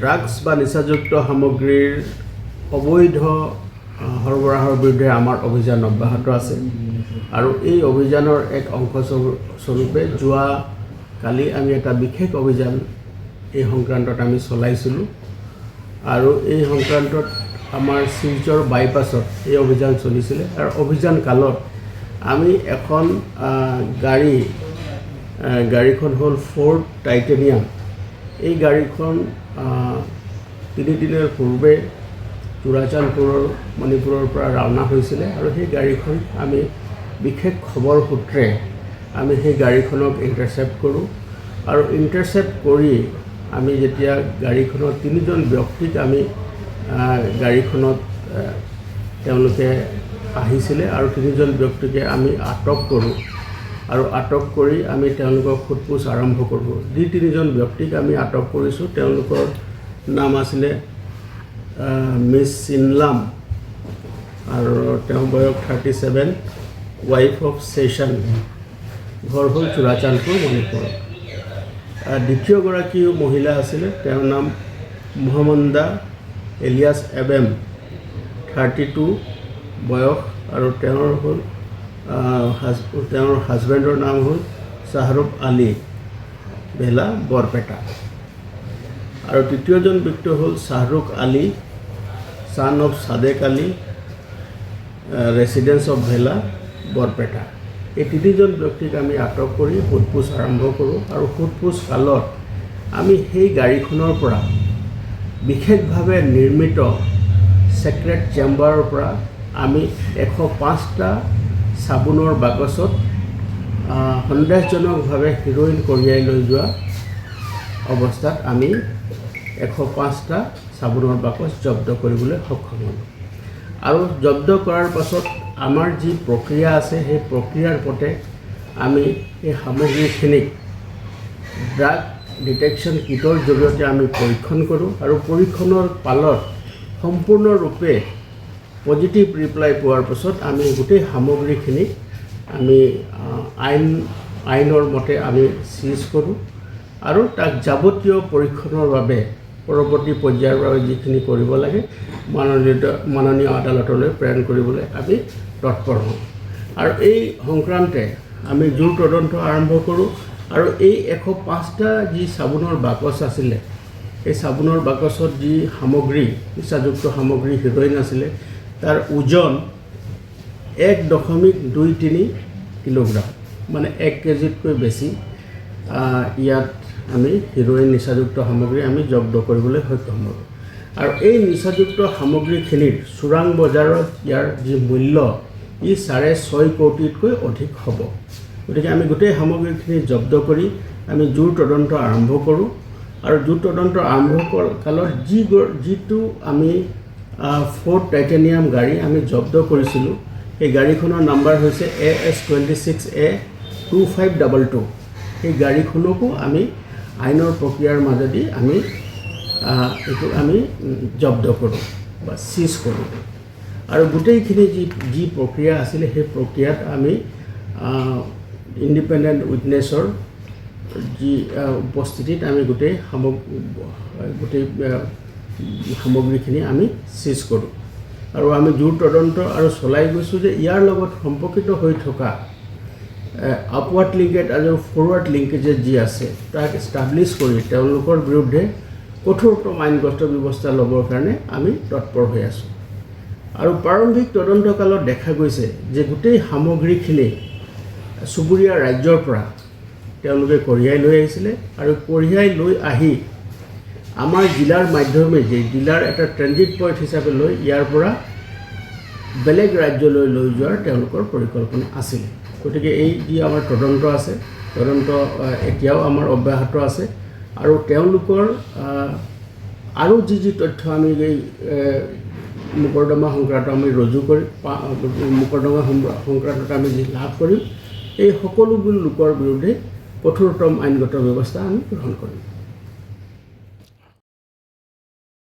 Drugs বা নিচাযুক্ত সামগ্ৰীৰ অবৈধ সৰবৰাহৰ বিৰুদ্ধে আমাৰ অভিযান অব্যাহত আছে। আৰু এই অভিযানৰ এক অংশ স্বৰূপে যোৱা কালি আমি এটা বিশেষ অভিযান এই সংক্ৰান্তত আমি চলাইছিলোঁ। আৰু এই সংক্ৰান্তত আমাৰ শিলচৰ বাইপাছত এই অভিযান চলিছিলে। আৰু অভিযান কালত আমি এখন গাড়ী গাড়ীখন হ'ল ফ'ৰ্ড টাইটেনিয়াম। এই গাড়ীখন তিনিদিনৰ পূৰ্বে চুৰাচান্দপুৰৰ মণিপুৰৰ পৰা ৰাওনা হৈছিলে আৰু সেই গাড়ীখন আমি, বিশেষ খবৰ সূত্ৰে আমি সেই গাড়ীখনক ইণ্টাৰচেপ্ট কৰোঁ। আৰু ইণ্টাৰচেপ্ট কৰি আমি যেতিয়া গাড়ীখনত তিনিজন ব্যক্তিক আমি গাড়ীখনত তেওঁলোকে আহিছিলে আৰু তিনিজন ব্যক্তিকে আমি আটক কৰোঁ। আৰু আটক কৰি আমি তেওঁলোকক সোধপোছ আৰম্ভ কৰোঁ। যি তিনিজন ব্যক্তিক আমি আটক কৰিছোঁ। তেওঁলোকৰ নাম আছিলে মিছ চিনলাম আৰু তেওঁ বয়স থাৰ্টি ছেভেন ৱাইফ অফ ছেশ্যন ঘৰ হ'ল চুৰাচান্দপুৰ, মণিপুৰত। দ্বিতীয়গৰাকী মহিলা আছিলে, তেওঁৰ নাম মহম্মদা এলিয়াছ এবেম, থাৰ্টি টু বয়স আৰু তেওঁৰ হ'ল তেওঁৰ হাজবেণ্ডৰ নাম হ'ল শ্বাহৰুখ আলী ভেলা বৰপেটা। আৰু তৃতীয়জন ব্যক্তি হ'ল Shahrukh Ali son of Sadek Ali residence of Bhela Barpeta. এই তিনিজন ব্যক্তিক আমি আটক কৰি সোধপোছ আৰম্ভ কৰোঁ আৰু সোধপোছ কালত আমি সেই গাড়ীখনৰ পৰা বিশেষভাৱে নিৰ্মিত ছেক্ৰেট চেম্বাৰৰ পৰা আমি এশ পাঁচটা চাবোনৰ বাকচত সন্দেহজনকভাৱে হিৰ'ইন কঢ়িয়াই লৈ যোৱা অৱস্থাত আমি এশ পাঁচটা চাবোনৰ বাকচ জব্দ কৰিবলৈ সক্ষম হ'লোঁ। আৰু জব্দ কৰাৰ পাছত আমাৰ যি প্ৰক্ৰিয়া আছে সেই প্ৰক্ৰিয়াৰ মতে আমি এই সামগ্ৰীখিনিক ড্ৰাগ ডিটেকশ্যন কিটৰ জৰিয়তে আমি পৰীক্ষণ কৰোঁ আৰু পৰীক্ষণৰ পালত সম্পূৰ্ণৰূপে পজিটিভ ৰিপ্লাই পোৱাৰ পাছত আমি গোটেই সামগ্ৰীখিনিক আমি আইন, আইনৰ মতে আমি চিজ কৰোঁ। আৰু তাক যাৱতীয় পৰীক্ষণৰ বাবে পৰৱৰ্তী পৰ্যায়ৰ বাবে যিখিনি কৰিব লাগে, মাননীয় মাননীয় আদালতলৈ প্ৰেৰণ কৰিবলৈ আমি তৎপৰ হওঁ। আৰু এই সংক্ৰান্তে আমি জোৰ তদন্ত আৰম্ভ কৰোঁ। আৰু এই এশ পাঁচটা যি চাবোনৰ বাকচ আছিলে, এই চাবোনৰ বাকচত যি সামগ্ৰী নিচাযুক্ত সামগ্ৰী, হিৰ'ইন আছিলে তাৰ ওজন এক দশমিক দুই তিনি কিলোগ্ৰাম মানে এক কেজিতকৈ বেছি। ইয়াত আমি হিৰ'ইন নিচাযুক্ত সামগ্ৰী আমি জব্দ কৰিবলৈ সক্ষম হ'লোঁ আৰু এই নিচাযুক্ত সামগ্ৰীখিনিৰ চোৰাং বজাৰত ইয়াৰ যি মূল্য, ই চাৰে ছয় কোটিতকৈ অধিক হ'ব। গতিকে আমি গোটেই সামগ্ৰীখিনি জব্দ কৰি আমি জোৰ তদন্ত আৰম্ভ কৰোঁ। আৰু জোৰ তদন্ত আৰম্ভ কালত যি যিটো আমি ফ'ৰ্ড টাইটেনিয়াম গাড়ী আমি জব্দ কৰিছিলোঁ। সেই গাড়ীখনৰ নাম্বাৰ হৈছে A S twenty six A two five double two সেই গাড়ীখনকো আমি আইনৰ প্ৰক্ৰিয়াৰ মাজেদি আমি এইটো আমি জব্দ কৰোঁ বা চিজ কৰোঁ। আৰু গোটেইখিনি যি যি প্ৰক্ৰিয়া আছিলে সেই প্ৰক্ৰিয়াত আমি ইণ্ডিপেণ্ডেণ্ট উইটনেছৰ যি উপস্থিতিত আমি গোটেই সামগ গোটেই সামগ্ৰীখিনি আমি চিজ কৰোঁ। আৰু আমি জোৰ তদন্ত আৰু চলাই গৈছোঁ যে ইয়াৰ লগত সম্পৰ্কিত হৈ থকা আপৱাৰ্ড লিংকেজ আৰু ফৰৱাৰ্ড লিংকেজেছ যি আছে, তাক এষ্টাব্লিছ কৰি তেওঁলোকৰ বিৰুদ্ধে কঠোৰতম আইনগত ব্যৱস্থা ল'বৰ কাৰণে আমি তৎপৰ হৈ আছোঁ। আৰু প্ৰাৰম্ভিক তদন্তকালত দেখা গৈছে যে গোটেই সামগ্ৰীখিনি চুবুৰীয়া ৰাজ্যৰ পৰা তেওঁলোকে কঢ়িয়াই লৈ আহিছিলে আৰু কঢ়িয়াই লৈ আহি আমাৰ জিলাৰ মাধ্যমেদি জিলাৰ এটা ট্ৰেনজিট পইণ্ট হিচাপে লৈ, ইয়াৰ পৰা বেলেগ ৰাজ্যলৈ লৈ যোৱাৰ তেওঁলোকৰ পৰিকল্পনা আছিলে। গতিকে এই যি আমাৰ তদন্ত আছে, তদন্ত এতিয়াও আমাৰ অব্যাহত আছে আৰু তেওঁলোকৰ আৰু যি যি তথ্য আমি এই মোকৰ্দমা সংক্ৰান্ত আমি ৰুজু কৰি, পা- মোকৰ্দমা সংক্ৰান্তত আমি যি লাভ কৰিম, এই সকলোবোৰ লোকৰ বিৰুদ্ধে কঠোৰতম আইনগত ব্যৱস্থা আমি গ্ৰহণ কৰিম।